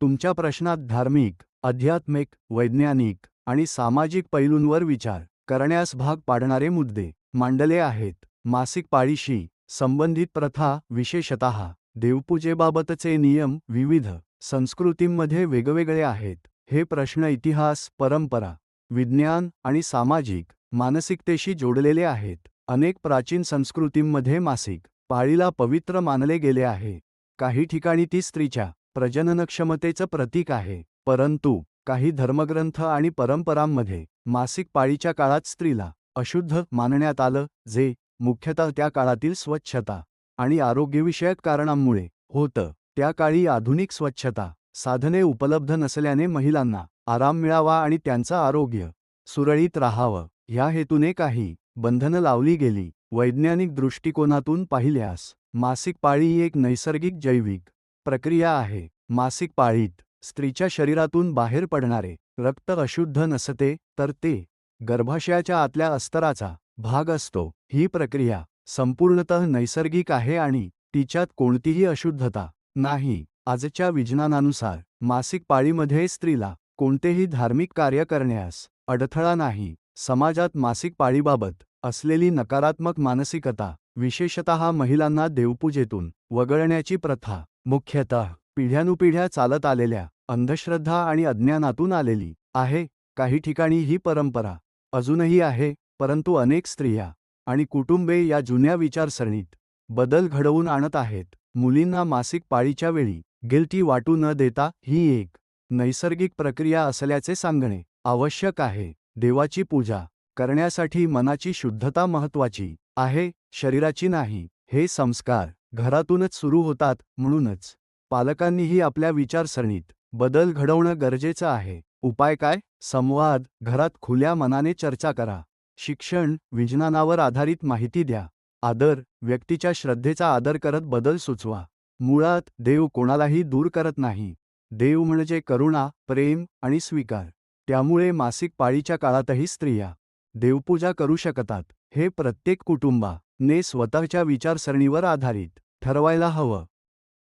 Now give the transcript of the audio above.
तुमच्या प्रश्नात धार्मिक आध्यात्मिक वैज्ञानिक आणि सामाजिक पैलूंवर विचार करण्यास भाग पाडणारे मुद्दे मांडले आहेत. मासिक पाळीशी संबंधित प्रथा विशेषतः देवपूजेबाबतचे नियम विविध संस्कृतींमध्ये वेगवेगळे आहेत. हे प्रश्न इतिहास परंपरा विज्ञान आणि सामाजिक मानसिकतेशी जोडलेले आहेत. अनेक प्राचीन संस्कृतींमध्ये मासिक पाळीला पवित्र मानले गेले आहे. काही ठिकाणी ती स्त्रीच्या प्रजननक्षमतेचं प्रतीक आहे. परंतु काही धर्मग्रंथ आणि परंपरांमध्ये मासिक पाळीच्या काळात स्त्रीला अशुद्ध मानण्यात आलं जे मुख्यतः त्या काळातील स्वच्छता आणि आरोग्यविषयक कारणांमुळे होतं. त्या काळी आधुनिक स्वच्छता साधने उपलब्ध नसल्याने महिलांना आराम मिळावा आणि त्यांचं आरोग्य सुरळीत राहावं ह्या हेतूने काही बंधनं लावली गेली. वैज्ञानिक दृष्टिकोनातून पाहिल्यास मासिक पाळी ही एक नैसर्गिक जैविक प्रक्रिया आहे. मासिक पाळीत स्त्रीच्या शरीरातून बाहेर पडणारे रक्त अशुद्ध नसते तर ते गर्भाशयाच्या आतल्या अस्तराचा भाग असतो. ही प्रक्रिया संपूर्णतः नैसर्गिक आहे आणि तिच्यात कोणतीही अशुद्धता नाही. आजच्या विज्ञानानुसार मासिक पाळीमध्ये स्त्रीला कोणतेही धार्मिक कार्य करण्यास अडथळा नाही. समाजात मासिक पाळीबाबत असलेली नकारात्मक मानसिकता विशेषतः महिलांना देवपूजेतून वगळण्याची प्रथा मुख्यतः पिढ्यानुपिढ्या चालत आलेल्या अंधश्रद्धा आणि अज्ञानातून आलेली आहे. काही ठिकाणी ही परंपरा अजूनही आहे परंतु अनेक स्त्रिया आणि कुटुंबे या जुन्या विचारसरणीत बदल घडवून आणत आहेत. मुलींना मासिक पाळीच्या वेळी गिल्टी वाटू न देता ही एक नैसर्गिक प्रक्रिया असल्याचे सांगणे आवश्यक आहे. देवाची पूजा करण्यासाठी मनाची शुद्धता महत्वाची आहे शरीराची नाही हे संस्कार घरातूनच सुरू होतात म्हणूनच. पालकांनीही आपल्या विचारसरणीत बदल घडवणं गरजेचं आहे. उपाय काय? संवाद घरात खुल्या मनाने चर्चा करा. शिक्षण विज्ञानावर आधारित माहिती द्या. आदर व्यक्तीच्या श्रद्धेचा आदर करत बदल सुचवा. मुळात देव कोणालाही दूर करत नाही. देव म्हणजे करुणा प्रेम आणि स्वीकार. त्यामुळे मासिक पाळीच्या काळातही स्त्रिया देवपूजा करू शकतात. हे प्रत्येक कुटुंबा ने स्वतःच्या विचारसरणीवर आधारित. ठरवायला हवं.